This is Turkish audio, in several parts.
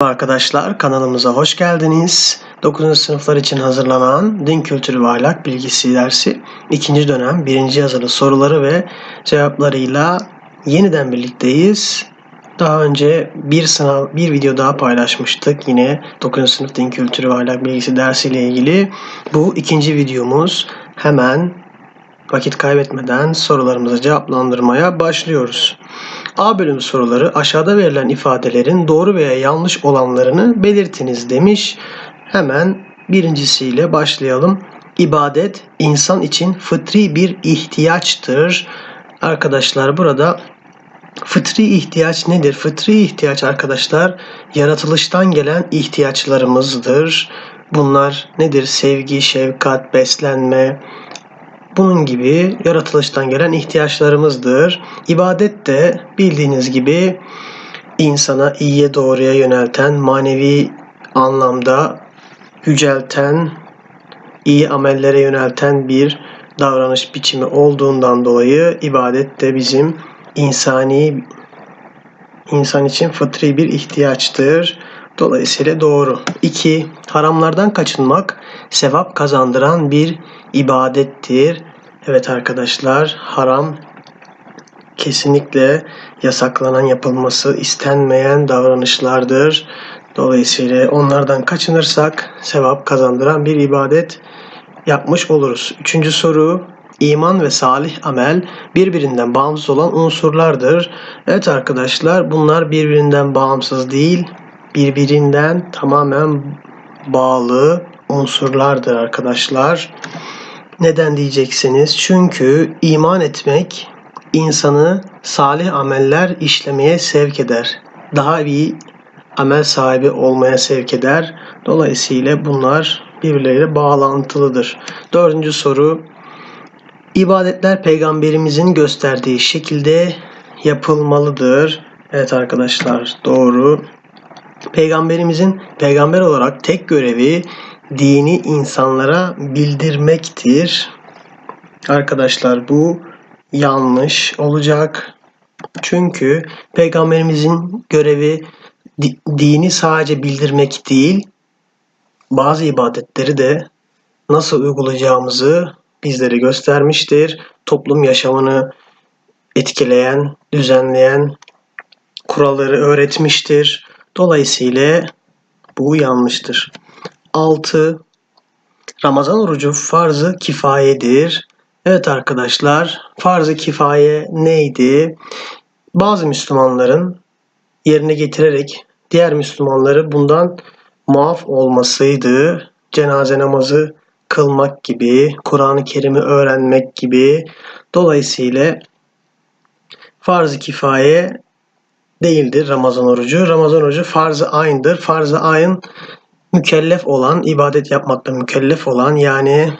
Arkadaşlar kanalımıza hoş geldiniz. 9. sınıflar için hazırlanan Din Kültürü ve Ahlak Bilgisi dersi 2. dönem 1. yazılı soruları ve cevaplarıyla yeniden birlikteyiz. Daha önce bir sınav, bir video daha paylaşmıştık yine 9. sınıf Din Kültürü ve Ahlak Bilgisi dersiyle ilgili. Bu ikinci videomuz. Hemen vakit kaybetmeden sorularımızı cevaplandırmaya başlıyoruz. A bölümü soruları aşağıda verilen ifadelerin doğru veya yanlış olanlarını belirtiniz demiş. Hemen birincisiyle başlayalım. İbadet insan için fıtri bir ihtiyaçtır. Arkadaşlar burada fıtri ihtiyaç nedir? Fıtri ihtiyaç arkadaşlar yaratılıştan gelen ihtiyaçlarımızdır. Bunlar nedir? Sevgi, şefkat, beslenme, bunun gibi yaratılıştan gelen ihtiyaçlarımızdır. İbadet de bildiğiniz gibi insana iyiye doğruya yönelten, manevi anlamda yücelten, iyi amellere yönelten bir davranış biçimi olduğundan dolayı ibadet de bizim insani insan için fıtri bir ihtiyaçtır. Dolayısıyla doğru. 2. Haramlardan kaçınmak sevap kazandıran bir ibadettir. Evet arkadaşlar haram kesinlikle yasaklanan yapılması istenmeyen davranışlardır. Dolayısıyla onlardan kaçınırsak sevap kazandıran bir ibadet yapmış oluruz. Üçüncü soru İman ve salih amel birbirinden bağımsız olan unsurlardır. Evet arkadaşlar bunlar birbirinden bağımsız değil, birbirinden tamamen bağlı unsurlardır arkadaşlar. Neden diyeceksiniz? Çünkü iman etmek insanı salih ameller işlemeye sevk eder. Daha iyi amel sahibi olmaya sevk eder. Dolayısıyla bunlar birbirleriyle bağlantılıdır. Dördüncü soru. İbadetler peygamberimizin gösterdiği şekilde yapılmalıdır. Evet arkadaşlar doğru. Peygamberimizin peygamber olarak tek görevi dini insanlara bildirmektir. Arkadaşlar bu yanlış olacak. Çünkü peygamberimizin görevi dini sadece bildirmek değil, bazı ibadetleri de nasıl uygulayacağımızı bizlere göstermiştir. Toplum yaşamını etkileyen, düzenleyen kuralları öğretmiştir. Dolayısıyla bu yanlıştır. 6. Ramazan orucu farzı kifayedir. Evet arkadaşlar, farzı kifaye neydi? Bazı Müslümanların yerine getirerek diğer Müslümanları bundan muaf olmasıydı. Cenaze namazı kılmak gibi, Kur'an-ı Kerim'i öğrenmek gibi. Dolayısıyla farz-ı kifaye değildir Ramazan orucu. Ramazan orucu farz-ı aynıdır. Farz-ı ayın mükellef olan, ibadet yapmakta mükellef olan yani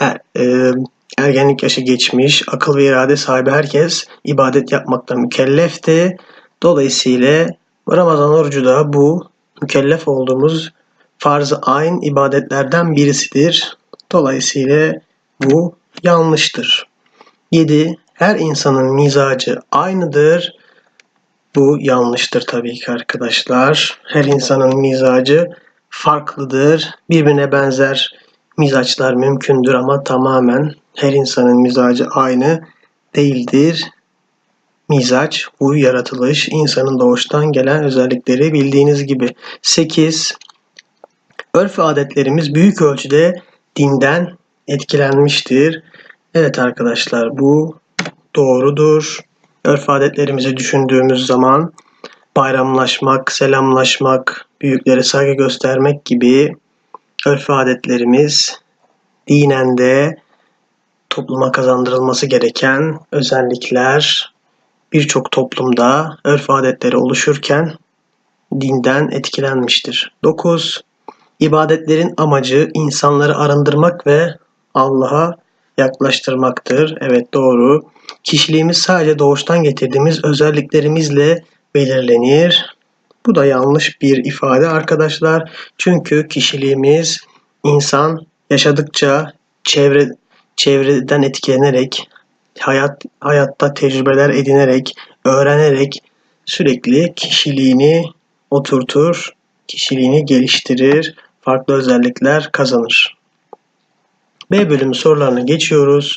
er, e, ergenlik yaşı geçmiş, akıl ve irade sahibi herkes ibadet yapmakta mükellefti. Dolayısıyla Ramazan orucu da bu mükellef olduğumuz farz-ı ayn ibadetlerden birisidir. Dolayısıyla bu yanlıştır. 7. Her insanın mizacı aynıdır. Bu yanlıştır tabii ki arkadaşlar. Her insanın mizacı farklıdır. Birbirine benzer mizaçlar mümkündür ama tamamen her insanın mizacı aynı değildir. Mizaç, huy, yaratılış, insanın doğuştan gelen özellikleri bildiğiniz gibi. 8. Örf adetlerimiz büyük ölçüde dinden etkilenmiştir. Evet arkadaşlar bu doğrudur. Örf adetlerimizi düşündüğümüz zaman bayramlaşmak, selamlaşmak, büyüklere saygı göstermek gibi örf adetlerimiz dinen de topluma kazandırılması gereken özellikler birçok toplumda örf adetleri oluşurken dinden etkilenmiştir. 9. İbadetlerin amacı insanları arındırmak ve Allah'a yaklaştırmaktır. Evet doğru. Kişiliğimiz sadece doğuştan getirdiğimiz özelliklerimizle belirlenir. Bu da yanlış bir ifade arkadaşlar. Çünkü kişiliğimiz insan yaşadıkça çevre çevreden etkilenerek hayat hayatta tecrübeler edinerek, öğrenerek sürekli kişiliğini oturtur, kişiliğini geliştirir, farklı özellikler kazanır. B bölümü sorularına geçiyoruz.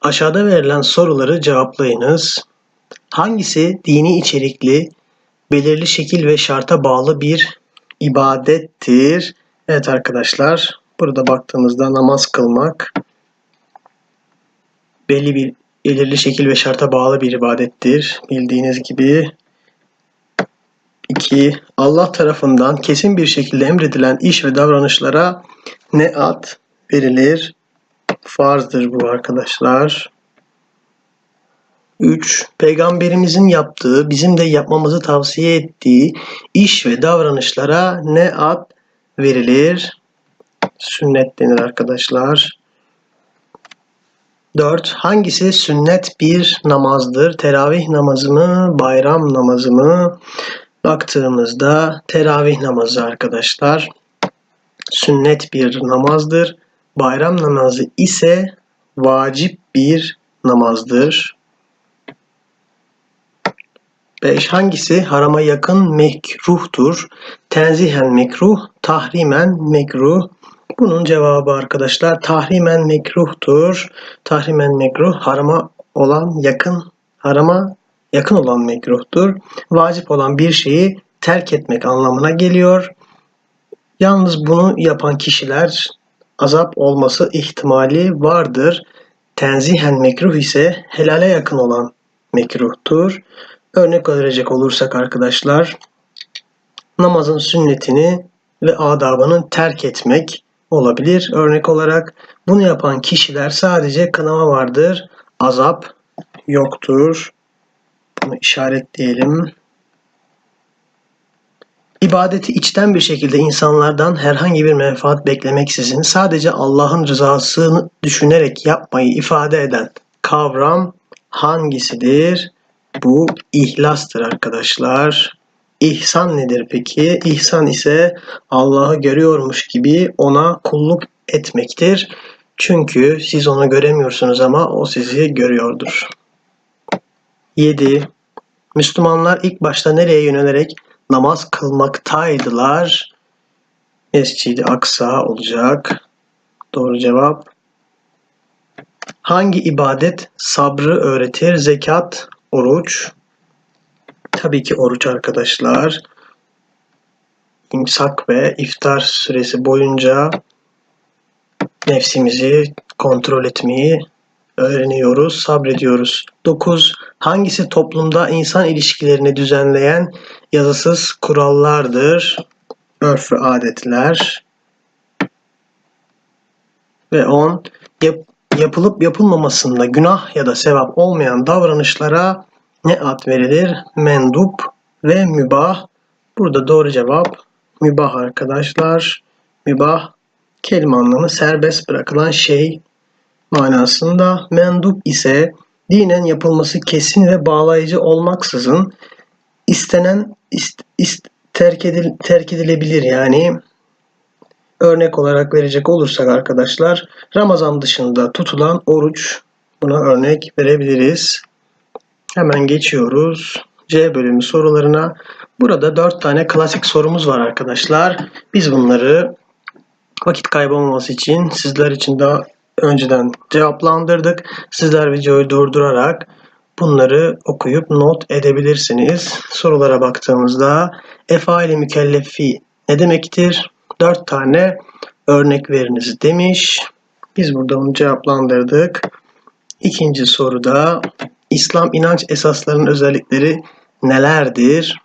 Aşağıda verilen soruları cevaplayınız. Hangisi dini içerikli, belirli şekil ve şarta bağlı bir ibadettir? Evet arkadaşlar, burada baktığımızda namaz kılmak belli bir belirli şekil ve şarta bağlı bir ibadettir. Bildiğiniz gibi 2. Allah tarafından kesin bir şekilde emredilen iş ve davranışlara ne ad verilir? Farzdır bu arkadaşlar. 3. Peygamberimizin yaptığı, bizim de yapmamızı tavsiye ettiği iş ve davranışlara ne ad verilir? Sünnet denir arkadaşlar. 4. Hangisi sünnet bir namazdır? Teravih namazı mı, bayram namazı mı? Baktığımızda teravih namazı arkadaşlar sünnet bir namazdır. Bayram namazı ise vacip bir namazdır. 5. Hangisi harama yakın mekruhtur? Tenzihen mekruh, tahrimen mekruh. Bunun cevabı arkadaşlar tahrimen mekruhtur. Tahrimen mekruh harama olan yakın harama yakın olan mekruhtur. Vacip olan bir şeyi terk etmek anlamına geliyor. Yalnız bunu yapan kişiler azap olması ihtimali vardır. Tenzihen mekruh ise helale yakın olan mekruhtur. Örnek verecek olursak arkadaşlar namazın sünnetini ve adabını terk etmek olabilir. Örnek olarak bunu yapan kişiler sadece kınama vardır. Azap yoktur. Bunu işaretleyelim. İbadeti içten bir şekilde insanlardan herhangi bir menfaat beklemeksizin sadece Allah'ın rızasını düşünerek yapmayı ifade eden kavram hangisidir? Bu ihlastır arkadaşlar. İhsan nedir peki? İhsan ise Allah'ı görüyormuş gibi ona kulluk etmektir. Çünkü siz onu göremiyorsunuz ama o sizi görüyordur. 7. Müslümanlar ilk başta nereye yönelerek namaz kılmaktaydılar? Mescid-i Aksa olacak. Doğru cevap. Hangi ibadet sabrı öğretir? Zekat, oruç. Tabii ki oruç arkadaşlar. İmsak ve iftar süresi boyunca nefsimizi kontrol etmeyi öğreniyoruz, sabrediyoruz. 9. Hangisi toplumda insan ilişkilerini düzenleyen yazısız kurallardır? Örf ve adetler. Ve 10. Yap, yapılıp yapılmamasında günah ya da sevap olmayan davranışlara ne ad verilir? Mendup ve mübah. Burada doğru cevap mübah arkadaşlar. Mübah kelime anlamı serbest bırakılan şey manasında. Mendup ise dinen yapılması kesin ve bağlayıcı olmaksızın istenen ist, ist, terk, edil, terk edilebilir yani örnek olarak verecek olursak arkadaşlar Ramazan dışında tutulan oruç buna örnek verebiliriz. Hemen geçiyoruz. C bölümü sorularına. Burada 4 tane klasik sorumuz var arkadaşlar. Biz bunları vakit kaybolmaması için sizler için daha önceden cevaplandırdık. Sizler videoyu durdurarak bunları okuyup not edebilirsiniz. Sorulara baktığımızda efaili mükellefi ne demektir? 4 tane örnek veriniz demiş. Biz burada bunu cevaplandırdık. İkinci soruda İslam inanç esaslarının özellikleri nelerdir?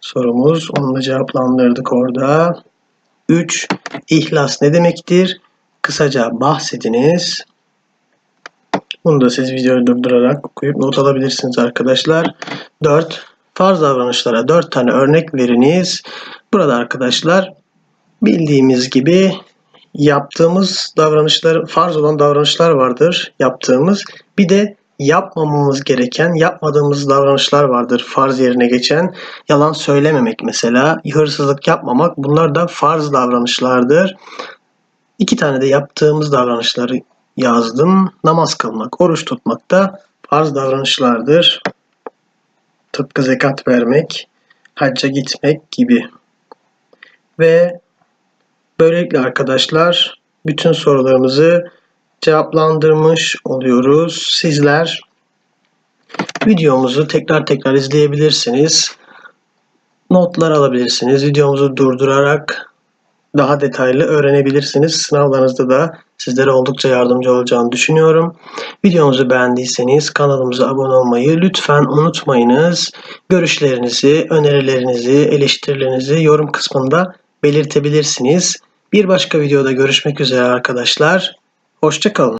Sorumuz. Onu da cevaplandırdık orada. 3. İhlas ne demektir? Kısaca bahsediniz. Bunu da siz videoyu durdurarak okuyup not alabilirsiniz arkadaşlar. 4. Farz davranışlara 4 tane örnek veriniz. Burada arkadaşlar bildiğimiz gibi yaptığımız davranışlar, farz olan davranışlar vardır yaptığımız. Bir de yapmamamız gereken, yapmadığımız davranışlar vardır farz yerine geçen. Yalan söylememek mesela, hırsızlık yapmamak bunlar da farz davranışlardır. İki tane de yaptığımız davranışları yazdım. Namaz kılmak, oruç tutmak da farz davranışlardır. Tıpkı zekat vermek. hacca gitmek gibi. Ve böylelikle arkadaşlar bütün sorularımızı cevaplandırmış oluyoruz. Sizler videomuzu tekrar tekrar izleyebilirsiniz. Notlar alabilirsiniz. Videomuzu durdurarak daha detaylı öğrenebilirsiniz. Sınavlarınızda da sizlere oldukça yardımcı olacağını düşünüyorum. Videomuzu beğendiyseniz kanalımıza abone olmayı lütfen unutmayınız. Görüşlerinizi, önerilerinizi, eleştirilerinizi yorum kısmında belirtebilirsiniz. Bir başka videoda görüşmek üzere arkadaşlar. Hoşçakalın.